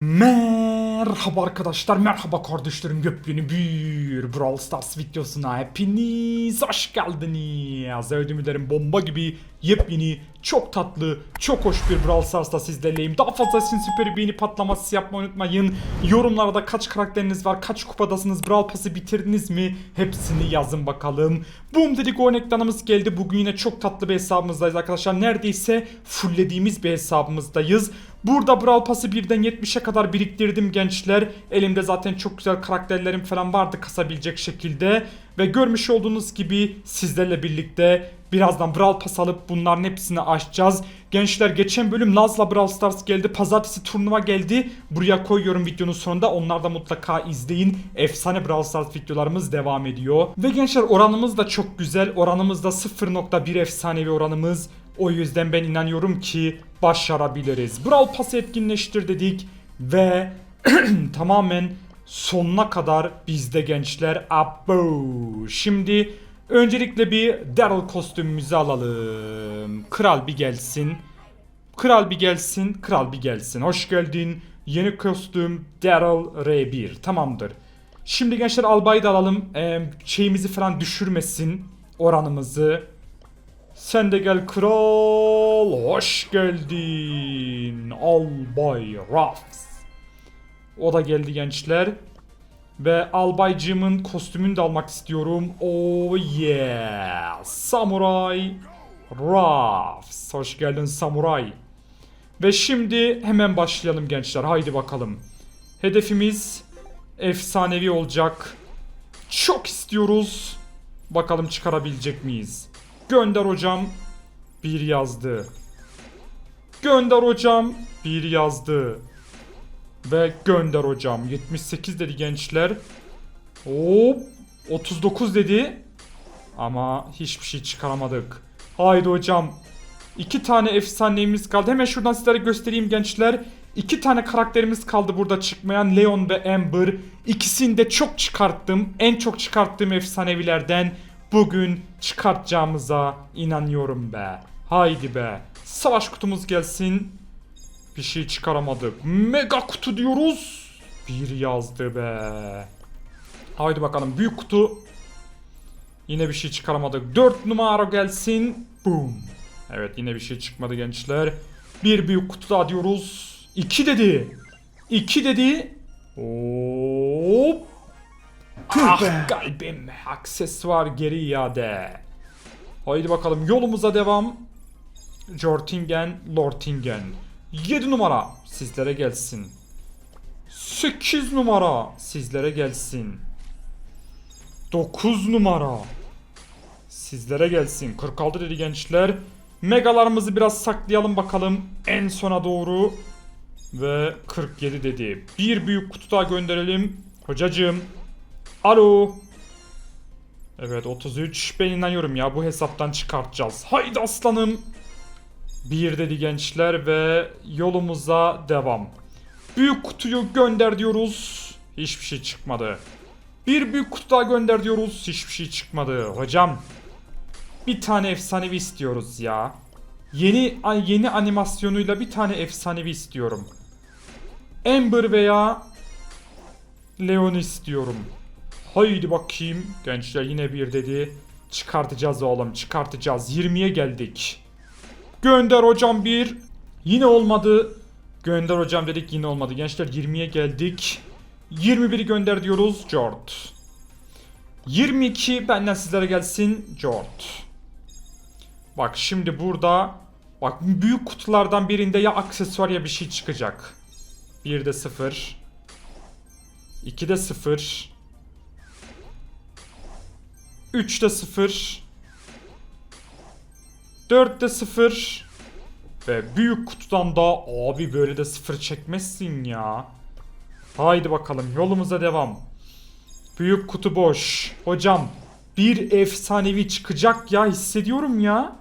Merhaba arkadaşlar, merhaba kardeşlerim. Yepyeni bir Brawl Stars videosuna hepiniz hoş geldiniz. Ödüm ederim bomba gibi yepyeni, çok tatlı, çok hoş bir Brawl Stars'ta sizlerleyim. Daha fazla için süper beğeni patlaması yapmayı unutmayın. Yorumlarda kaç karakteriniz var, kaç kupadasınız, Brawl Pass'ı bitirdiniz mi? Hepsini yazın bakalım. Boom dedik oyun ekranımız geldi. Bugün yine çok tatlı bir hesabımızdayız arkadaşlar. Neredeyse fulllediğimiz bir hesabımızdayız. Burada Brawl Pass'ı birden 70'e kadar biriktirdim gençler. Elimde zaten çok güzel karakterlerim falan vardı kasabilecek şekilde. Ve görmüş olduğunuz gibi sizlerle birlikte birazdan Brawl Pass alıp bunların hepsini açacağız. Gençler geçen bölüm Naz'la Brawl Stars geldi. Pazartesi turnuva geldi. Buraya koyuyorum videonun sonunda. Onlar da mutlaka izleyin. Efsane Brawl Stars videolarımız devam ediyor. Ve gençler oranımız da çok güzel. Oranımız da 0.1 efsanevi oranımız. O yüzden ben inanıyorum ki başarabiliriz. Brawl Pass'ı etkinleştir dedik ve tamamen sonuna kadar bizde gençler. Abo. Şimdi öncelikle bir Daryl kostümümüzü alalım. Kral bir gelsin. Kral bir gelsin, kral bir gelsin. Hoş geldin. Yeni kostüm Daryl R1. Tamamdır. Şimdi gençler albayı da alalım. Ee, şeyimizi falan düşürmesin. Oranımızı. Sen de gel kral. Hoş geldin. Albay Ruffs. O da geldi gençler. Ve albaycığımın kostümünü de almak istiyorum. Oh yeah. Samuray Ruffs. Hoş geldin samuray. Ve şimdi hemen başlayalım gençler. Haydi bakalım. Hedefimiz efsanevi olacak. Çok istiyoruz. Bakalım çıkarabilecek miyiz? Gönder hocam. Bir yazdı. Gönder hocam. Bir yazdı. Ve gönder hocam. 78 dedi gençler. Hop. 39 dedi. Ama hiçbir şey çıkaramadık. Haydi hocam. İki tane efsanemiz kaldı. Hemen şuradan sizlere göstereyim gençler. İki tane karakterimiz kaldı burada çıkmayan Leon ve Amber. İkisini de çok çıkarttım. En çok çıkarttığım efsanevilerden bugün çıkartacağımıza inanıyorum be. Haydi be. Savaş kutumuz gelsin. Bir şey çıkaramadık. Mega kutu diyoruz. Bir yazdı be. Haydi bakalım büyük kutu. Yine bir şey çıkaramadık. 4 numara gelsin. Boom. Evet yine bir şey çıkmadı gençler. Bir büyük kutu daha diyoruz. 2 dedi. 2 dedi. Hop. Ah kalbim. Aksesuar geri iade. Haydi bakalım yolumuza devam. Jortingen, Lortingen. 7 numara sizlere gelsin. 8 numara sizlere gelsin. 9 numara sizlere gelsin. 46 dedi gençler. Megalarımızı biraz saklayalım bakalım en sona doğru. Ve 47 dedi. Bir büyük kutu daha gönderelim. Hocacığım. Alo. Evet 33. Ben inanıyorum ya bu hesaptan çıkartacağız. Haydi aslanım. Bir dedi gençler ve yolumuza devam. Büyük kutuyu gönder diyoruz. Hiçbir şey çıkmadı. Bir büyük kutu daha gönder diyoruz. Hiçbir şey çıkmadı. Hocam bir tane efsanevi istiyoruz ya. Yeni yeni animasyonuyla bir tane efsanevi istiyorum. Amber veya Leon istiyorum. Haydi bakayım. Gençler yine bir dedi. Çıkartacağız oğlum çıkartacağız. 20'ye geldik. Gönder hocam bir. Yine olmadı. Gönder hocam dedik yine olmadı. Gençler 20'ye geldik. 21'i gönder diyoruz. Jort. 22 benden sizlere gelsin. Jort. Bak şimdi burada bak büyük kutulardan birinde ya aksesuar ya bir şey çıkacak. 1'de 0. 2'de 0. 3'de 0. 4'te 0. Ve büyük kutudan da abi böyle de 0 çekmezsin ya. Haydi bakalım yolumuza devam. Büyük kutu boş. Hocam bir efsanevi çıkacak ya hissediyorum ya.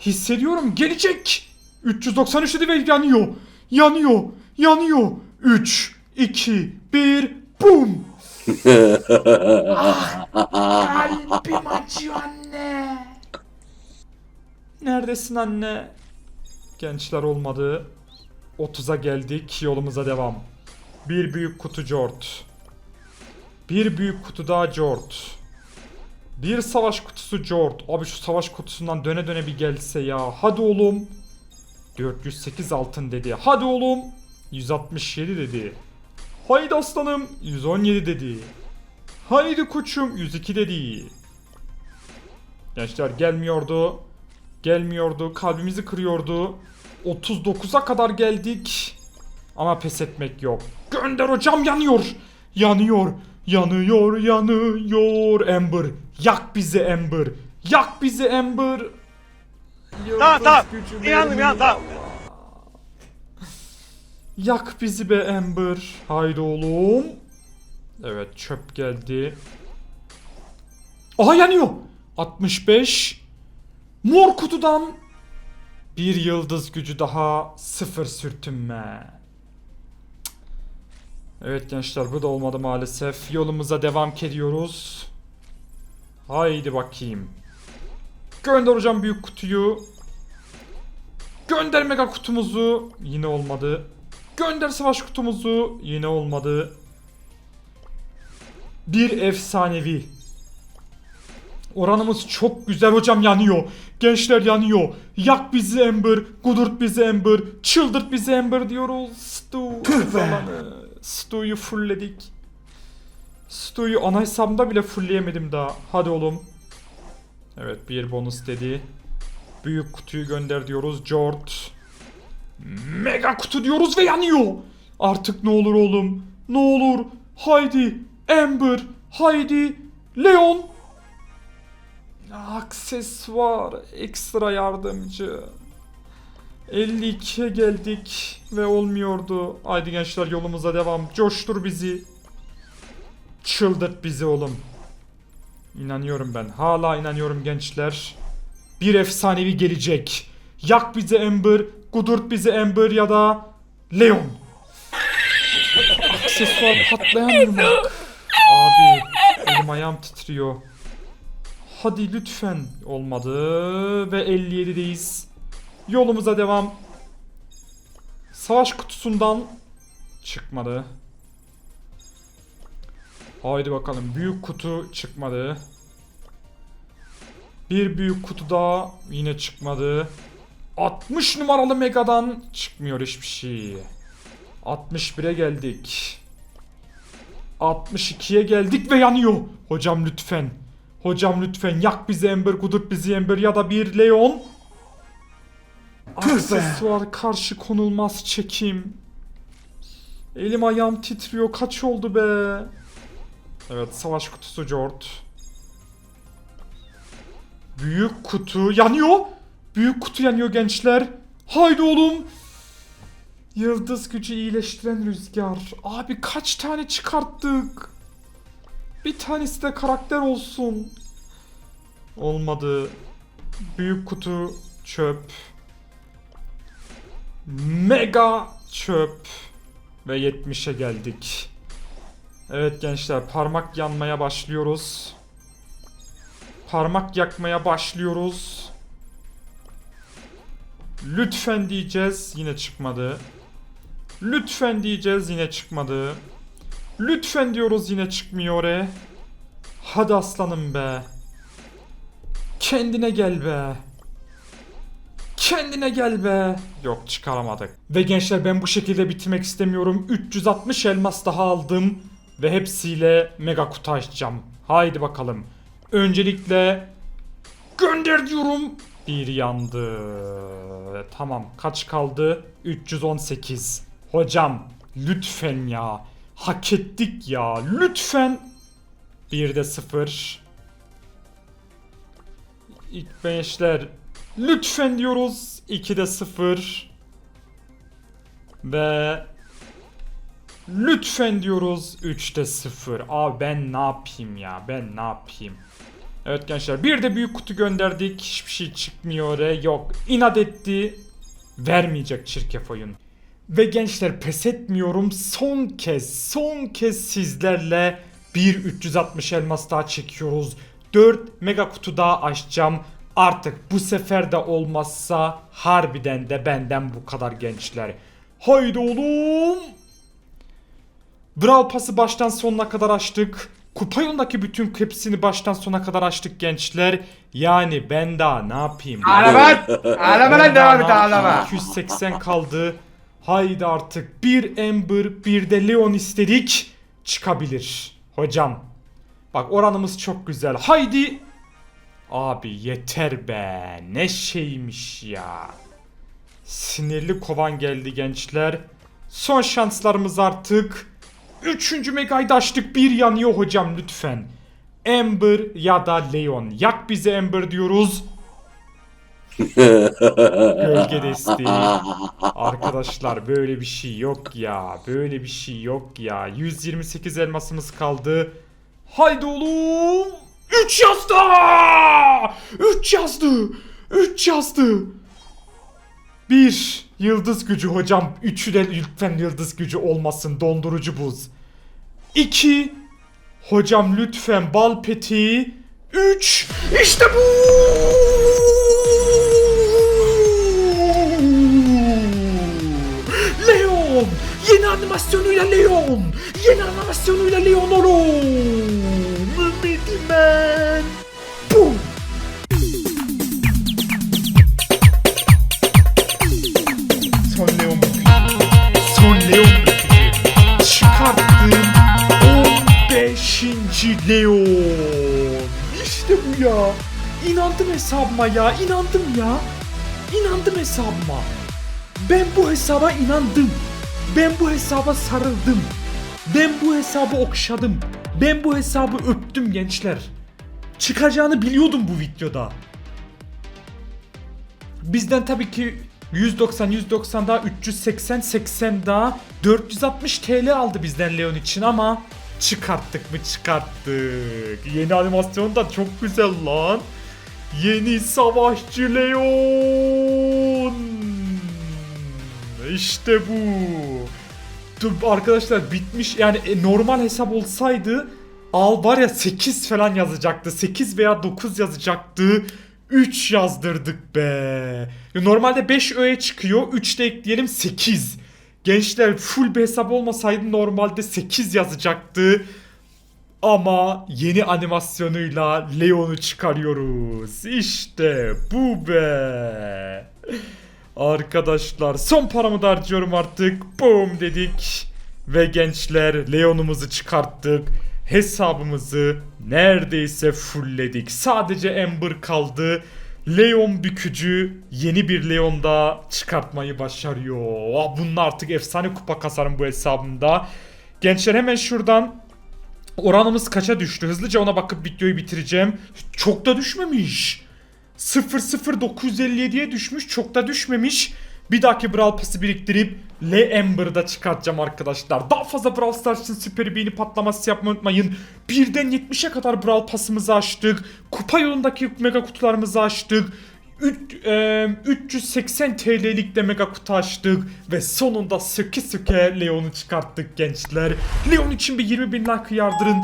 Hissediyorum gelecek. 393 dedi ve yanıyor. Yanıyor. Yanıyor. 3, 2, 1, boom. ah, kalbim acıyor anne. Neredesin anne? Gençler olmadı. 30'a geldik. Yolumuza devam. Bir büyük kutu Jort. Bir büyük kutu daha Jort. Bir savaş kutusu Jort. Abi şu savaş kutusundan döne döne bir gelse ya. Hadi oğlum. 408 altın dedi. Hadi oğlum. 167 dedi. Haydi aslanım. 117 dedi. Haydi koçum. 102 dedi. Gençler gelmiyordu. Gelmiyordu. Kalbimizi kırıyordu. 39'a kadar geldik. Ama pes etmek yok. Gönder hocam yanıyor. Yanıyor. Yanıyor, yanıyor. Ember. Yak bizi Ember. Yak bizi Ember. Tamam tamam. İnandım ya tamam. Yak bizi be Ember. Haydi oğlum. Evet çöp geldi. Aha yanıyor. 65. Mor kutudan bir yıldız gücü daha sıfır sürtünme. Evet gençler bu da olmadı maalesef. Yolumuza devam ediyoruz. Haydi bakayım. Gönder hocam büyük kutuyu. Gönder mega kutumuzu. Yine olmadı. Gönder savaş kutumuzu. Yine olmadı. Bir efsanevi. Oranımız çok güzel hocam yanıyor. Gençler yanıyor. Yak bizi Ember. Kudurt bizi Ember. Çıldırt bizi Ember diyoruz. Stu. zamanı. Stu'yu fullledik. Stu'yu ana hesabımda bile fullleyemedim daha. Hadi oğlum. Evet bir bonus dedi. Büyük kutuyu gönder diyoruz. Jort. Mega kutu diyoruz ve yanıyor. Artık ne olur oğlum. Ne olur. Haydi. Amber. Haydi. Leon. Aksesuar. Ekstra yardımcı. 52'ye geldik ve olmuyordu. Haydi gençler yolumuza devam. Coştur bizi. Çıldırt bizi oğlum. İnanıyorum ben. Hala inanıyorum gençler. Bir efsanevi gelecek. Yak bizi Ember, kudurt bizi Ember ya da Leon. Aksesuar patlayan yumruk. Abi elim ayağım titriyor. Hadi lütfen. Olmadı ve 57'deyiz. Yolumuza devam. Savaş kutusundan çıkmadı. Haydi bakalım büyük kutu çıkmadı. Bir büyük kutu daha yine çıkmadı. 60 numaralı Mega'dan çıkmıyor hiçbir şey. 61'e geldik. 62'ye geldik ve yanıyor. Hocam lütfen. Hocam lütfen yak bizi Ember, kudurt bizi Ember ya da bir Leon. Aksesuar karşı konulmaz çekim. Elim ayağım titriyor. Kaç oldu be? Evet savaş kutusu Jort. Büyük kutu yanıyor. Büyük kutu yanıyor gençler. Haydi oğlum. Yıldız gücü iyileştiren rüzgar. Abi kaç tane çıkarttık? Bir tanesi de karakter olsun. Olmadı. Büyük kutu çöp. Mega çöp. Ve 70'e geldik. Evet gençler parmak yanmaya başlıyoruz. Parmak yakmaya başlıyoruz. Lütfen diyeceğiz yine çıkmadı. Lütfen diyeceğiz yine çıkmadı. Lütfen diyoruz yine çıkmıyor e. Hadi aslanım be. Kendine gel be. Kendine gel be. Yok çıkaramadık. Ve gençler ben bu şekilde bitirmek istemiyorum. 360 elmas daha aldım. Ve hepsiyle mega kutu açacağım. Haydi bakalım. Öncelikle gönder diyorum. Bir yandı. Tamam kaç kaldı? 318. Hocam lütfen ya. Hak ettik ya. Lütfen. Bir de sıfır. İlk beşler. Lütfen diyoruz. 2'de 0. Ve lütfen diyoruz 3'te 0. Abi ben ne yapayım ya? Ben ne yapayım? Evet gençler bir de büyük kutu gönderdik. Hiçbir şey çıkmıyor. Yok. inat etti. Vermeyecek çirkef oyun. Ve gençler pes etmiyorum. Son kez, son kez sizlerle bir 360 elmas daha çekiyoruz. 4 mega kutu daha açacağım. Artık bu sefer de olmazsa harbiden de benden bu kadar gençler. Haydi oğlum. Brawl Pass'ı baştan sonuna kadar açtık. Kupa yolundaki bütün hepsini baştan sona kadar açtık gençler. Yani ben daha ne yapayım? Ağlama. Ağlama lan devam et ağlama. yapayım? 280 kaldı. Haydi artık bir Ember bir de Leon istedik. Çıkabilir. Hocam. Bak oranımız çok güzel. Haydi. Abi yeter be. Ne şeymiş ya. Sinirli kovan geldi gençler. Son şanslarımız artık. Üçüncü megayı açtık. Bir yanıyor hocam lütfen. Ember ya da Leon. Yak bize Ember diyoruz. Gölge desteği. Arkadaşlar böyle bir şey yok ya. Böyle bir şey yok ya. 128 elmasımız kaldı. Haydi oğlum. 3 yazdı. 3 yazdı. 3 yazdı. 1. Yıldız gücü hocam. 3'ü de lütfen yıldız gücü olmasın. Dondurucu buz. 2. Hocam lütfen bal peteği. 3. İşte bu. Leon. Yeni animasyonuyla Leon. Yeni animasyonuyla Leon oğlum. Mümidimen. İnandım hesabıma ya. inandım ya. İnandım hesabıma. Ben bu hesaba inandım. Ben bu hesaba sarıldım. Ben bu hesabı okşadım. Ben bu hesabı öptüm gençler. Çıkacağını biliyordum bu videoda. Bizden tabii ki 190 190 daha 380 80 daha 460 TL aldı bizden Leon için ama çıkarttık mı çıkarttık. Yeni animasyon da çok güzel lan. Yeni savaşçı Leon. İşte bu. Dur arkadaşlar bitmiş yani e, normal hesap olsaydı al var ya 8 falan yazacaktı. 8 veya 9 yazacaktı. 3 yazdırdık be. Normalde 5 öğe çıkıyor. 3 de ekleyelim 8. Gençler full bir hesap olmasaydı normalde 8 yazacaktı. Ama yeni animasyonuyla Leon'u çıkarıyoruz. İşte bu be. Arkadaşlar son paramı da harcıyorum artık. Boom dedik. Ve gençler Leon'umuzu çıkarttık. Hesabımızı neredeyse fullledik. Sadece Ember kaldı. Leon bükücü yeni bir Leon daha çıkartmayı başarıyor. Bunun artık efsane kupa kasarım bu hesabımda. Gençler hemen şuradan oranımız kaça düştü? Hızlıca ona bakıp videoyu bitireceğim. Çok da düşmemiş. 00957'ye düşmüş. Çok da düşmemiş. Bir dahaki Brawl Pass'ı biriktirip Le Ember'da çıkartacağım arkadaşlar. Daha fazla Brawl Stars için süper beğeni patlaması yapmayı unutmayın. Birden 70'e kadar Brawl Pass'ımızı açtık. Kupa yolundaki mega kutularımızı açtık. Üç- e, 380 TL'lik de mega kutu açtık ve sonunda söke söke Leon'u çıkarttık gençler. Leon için bir 20 bin like yardırın.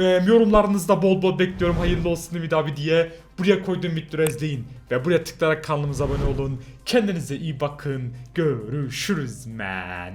E, yorumlarınızda bol bol bekliyorum hayırlı olsun Ümit abi diye. Buraya koyduğum videoları izleyin ve buraya tıklayarak kanalımıza abone olun. Kendinize iyi bakın. Görüşürüz man.